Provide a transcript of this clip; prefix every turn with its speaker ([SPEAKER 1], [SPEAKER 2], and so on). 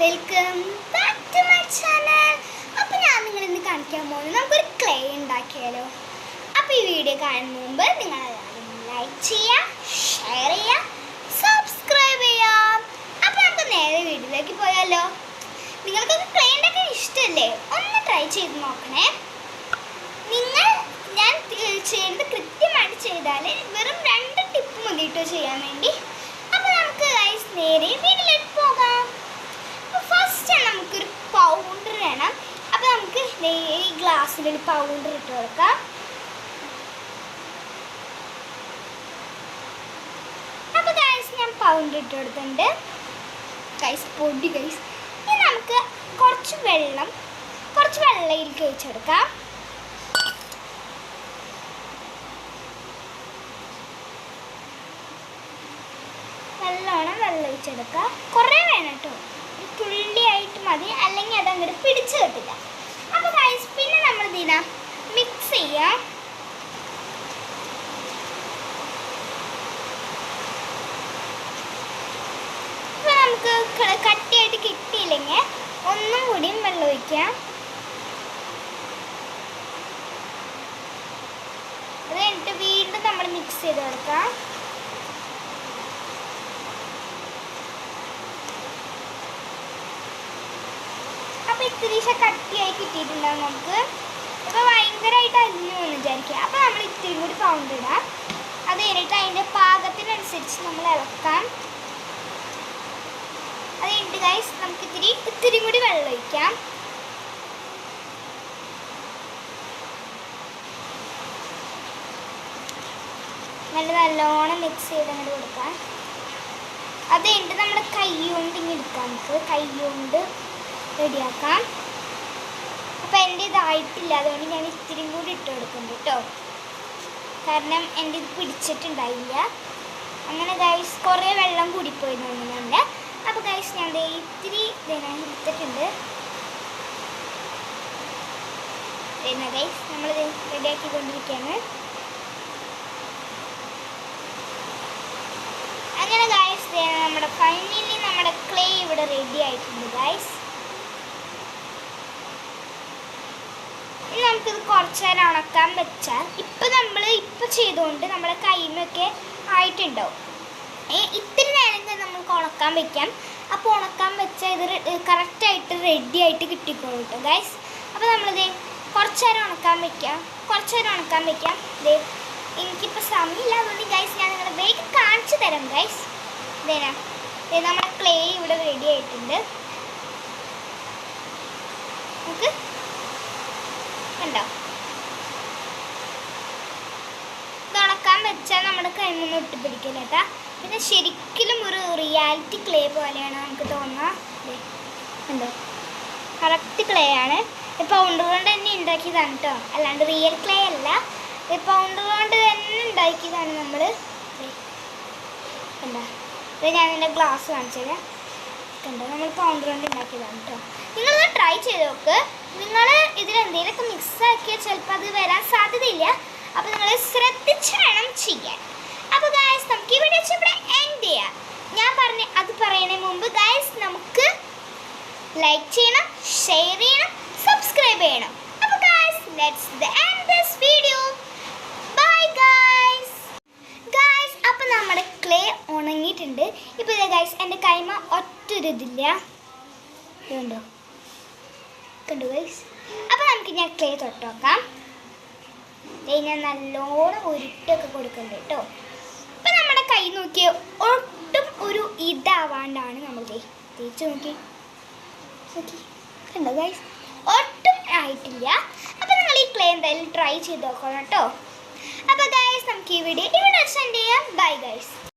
[SPEAKER 1] Welcome back to my channel അപ്പോൾ ഞാൻ നിങ്ങൾ ഇന്ന് കാണിക്കാൻ പോകുന്നത് നമുക്കൊരു ക്ലേ ഉണ്ടാക്കിയാലോ. അപ്പോൾ ഈ വീഡിയോ കാണുന്ന മുമ്പ് നിങ്ങൾ ലൈക്ക് ചെയ്യുക ഷെയർ ചെയ്യുക സബ്സ്ക്രൈബ് ചെയ്യാം. അപ്പോൾ നമുക്ക് നേരെ വീഡിയോയിലേക്ക് പോയാലോ. നിങ്ങൾക്കൊക്കെ ക്ലേ ഉണ്ടാക്കാൻ ഇഷ്ടമല്ലേ ഒന്ന് ട്രൈ ചെയ്ത് നോക്കണേ. നിങ്ങൾ ഞാൻ ചെയ്യേണ്ടത് കൃത്യമായിട്ട് ചെയ്താൽ വെറും രണ്ട് ടിപ്പ് മതി കേട്ടോ ചെയ്യാൻ വേണ്ടി. അപ്പോൾ നമുക്ക് ഗൈസ് നേരെ വീട്ടിലേക്ക് പോകാം. ഫസ്റ്റ് നമുക്കൊരു പൗഡർ വേണം. അപ്പോൾ നമുക്ക് ഈ ഗ്ലാസ്സിലൊരു പൗഡർ ഇട്ട് കൊടുക്കാം. അപ്പോൾ ഗൈസ് ഞാൻ പൗഡർ ഇട്ട് കൊടുത്തിട്ടുണ്ട്. ഗൈസ് പൊടി ഗൈസ് ഇനി നമുക്ക് കുറച്ച് വെള്ളം കുറച്ച് വെള്ളയിലേക്ക് ഒഴിച്ചെടുക്കാം. വെള്ളമാണ് വെള്ളം ഒഴിച്ചെടുക്കുക കുറേ വേണം കേട്ടോ. തുള്ളിയായിട്ട് മതി. അല്ലെങ്കിൽ അത് അങ്ങോട്ട് പിടിച്ചു കിട്ടില്ല. അപ്പോൾ ഗൈസ് പിന്നെ നമ്മൾ ഇതിന മിക്സ് ചെയ്യാം നമുക്ക് കട്ടിയായിട്ട് കിട്ടിയില്ലെങ്കിൽ ഒന്നും കൂടിയും വെള്ളം ഒഴിക്കാം. അത് കഴിഞ്ഞിട്ട് വീണ്ടും നമ്മൾ മിക്സ് ചെയ്ത് കൊടുക്കാം. അപ്പൊ ഇത്തിരി കട്ടിയായി കിട്ടിയിട്ടുണ്ടാവും നമുക്ക്. ഇപ്പൊ ഭയങ്കരമായിട്ട് അരിഞ്ഞു എന്ന് വിചാരിക്കുക. അപ്പൊ നമ്മൾ ഇത്തിരി കൂടി പൗണ്ട് ഇടാം. അത് കഴിഞ്ഞിട്ട് അതിന്റെ പാകത്തിനനുസരിച്ച് നമ്മൾ ഇളക്കാം. അത് കഴിഞ്ഞിട്ട് ഗൈസ് നമുക്ക് ഇത്തിരി ഇത്തിരി കൂടി വെള്ളം ഒഴിക്കാം. നല്ല നല്ലോണം മിക്സ് ചെയ്ത് അങ്ങോട്ട് കൊടുക്കാം. അത് കഴിഞ്ഞിട്ട് നമ്മുടെ കൈ കൊണ്ട് ഇങ്ങനെ എടുക്കാം നമുക്ക്. കൈ കൊണ്ട് റെഡിയാക്കാം. അപ്പോൾ എന്റെ ഇതായിട്ടില്ല അതുകൊണ്ട് ഞാൻ ഇത്തിരി കൂടി ഇട്ട് കൊടുക്കുന്നുണ്ട് കേട്ടോ. കാരണം എന്റെ ഇത് പിടിച്ചിട്ടുണ്ടായില്ല. അങ്ങനെ ഗൈസ് കുറേ വെള്ളം കൂടിപ്പോയി തോന്നുന്നുണ്ട് അപ്പോൾ ഗൈസ് ഞാൻ ഇത്തിരി ഇതിനെ എടുത്തിട്ടുണ്ട്. എന്നാ ഗൈസ് നമ്മൾ റെഡിയാക്കി കൊണ്ടിരിക്കുകയാണ്. അങ്ങനെ ഗൈസ് നമ്മുടെ ഫൈനലി നമ്മുടെ ക്ലേ ഇവിടെ റെഡി ആയിട്ടുണ്ട് ഗൈസ് ഇനി നമുക്കിത് കുറച്ച് നേരം ഉണക്കാൻ വെച്ചാൽ ഇപ്പം നമ്മൾ ഇപ്പം ചെയ്തുകൊണ്ട് നമ്മളെ കൈമൊക്കെ ആയിട്ടുണ്ടാവും. ഇത്തിരി നേരം തന്നെ നമുക്ക് ഉണക്കാൻ വെക്കാം. അപ്പോൾ ഉണക്കാൻ വെച്ചാൽ ഇത് കറക്റ്റായിട്ട് റെഡി ആയിട്ട് കിട്ടിക്കോളും കേട്ടോ ഗൈസ് അപ്പോൾ നമ്മളിത് കുറച്ച് നേരം ഉണക്കാൻ വെക്കാം. കുറച്ച് നേരം ഉണക്കാൻ വെക്കാം. ഇതേ എനിക്കിപ്പോൾ സമയമില്ല. അതുകൊണ്ട് ഗൈസ് ഞാൻ നിങ്ങളുടെ വേഗം കാണിച്ചു തരാം ഗൈസ് ഇതേനാ നമ്മുടെ ക്ലേ ഇവിടെ റെഡി ആയിട്ടുണ്ട്. നമുക്ക് കണ്ടോ? ഇത് വെച്ചാൽ നമ്മുടെ കൈമൊന്നും ഒട്ടിപ്പിടിക്കില്ല കേട്ടാ. പിന്നെ ശരിക്കും ഒരു റിയാലിറ്റി ക്ലേ പോലെയാണ് നമുക്ക് കണ്ടോ? കറക്റ്റ് ക്ലേ ആണ്. ഇപ്പൊ കൊണ്ട് തന്നെ ഉണ്ടാക്കിയതാണ് കേട്ടോ അല്ലാണ്ട് റിയൽ ക്ലേ അല്ല. ഇപ്പൊ കൊണ്ട് തന്നെ ഉണ്ടാക്കിയതാണ് നമ്മൾ എന്താ ഇത് ഞാൻ എന്റെ ഗ്ലാസ് കാണിച്ചത് കണ്ടോ നമ്മൾ പൗണ്ട് ഉണ്ടാക്കിയതാണ് കേട്ടോ നിങ്ങളൊന്ന് ട്രൈ ചെയ്ത് നോക്ക്. നിങ്ങൾ ഇതിലെന്തെങ്കിലുമൊക്കെ മിക്സാക്കിയാൽ ചിലപ്പോൾ അത് വരാൻ സാധ്യതയില്ല. അപ്പോൾ നിങ്ങൾ ശ്രദ്ധിച്ച് വേണം ചെയ്യാൻ. അപ്പോൾ ഗായസ് നമുക്ക് ഈ വീഡിയോ ഇവിടെ എൻഡ് ചെയ്യാം. ഞാൻ പറഞ്ഞ അത് പറയുന്നതിന് മുമ്പ് ഗായസ് നമുക്ക് ലൈക്ക് ചെയ്യണം ഷെയർ ചെയ്യണം സബ്സ്ക്രൈബ് ചെയ്യണം. അപ്പോൾ guys let's the end this video bye guys guys അപ്പോൾ നമ്മുടെ ക്ലേ ഉണങ്ങിയിട്ടുണ്ട് ഇപ്പോൾ ഗായ്സ് എന്റെ കൈമ ഒറ്റൊരിതില്ല. ഇതുണ്ടോ? കണ്ടു ഗൈസ് അപ്പോൾ നമുക്ക് ഞാൻ ക്ലേ തൊട്ട് നോക്കാം. ഞാൻ നല്ലോണം ഉരുട്ടൊക്കെ കൊടുക്കുന്നുണ്ട് കേട്ടോ. അപ്പം നമ്മുടെ കൈ നോക്കിയ ഒട്ടും ഒരു ഇതാവാണ്ടാണ് നമ്മൾ തേച്ച് നോക്കി. നോക്കി. കണ്ടോ ഗൈസ് ഒട്ടും ആയിട്ടില്ല. അപ്പോൾ നിങ്ങൾ ഈ ക്ലേ എന്തായാലും ട്രൈ ചെയ്ത് നോക്കണം കേട്ടോ. അപ്പോൾ ഗൈസ് നമുക്ക് ഈ വീഡിയോ ഇവിടെ സെൻഡ് ചെയ്യാം ബൈ ഗൈസ്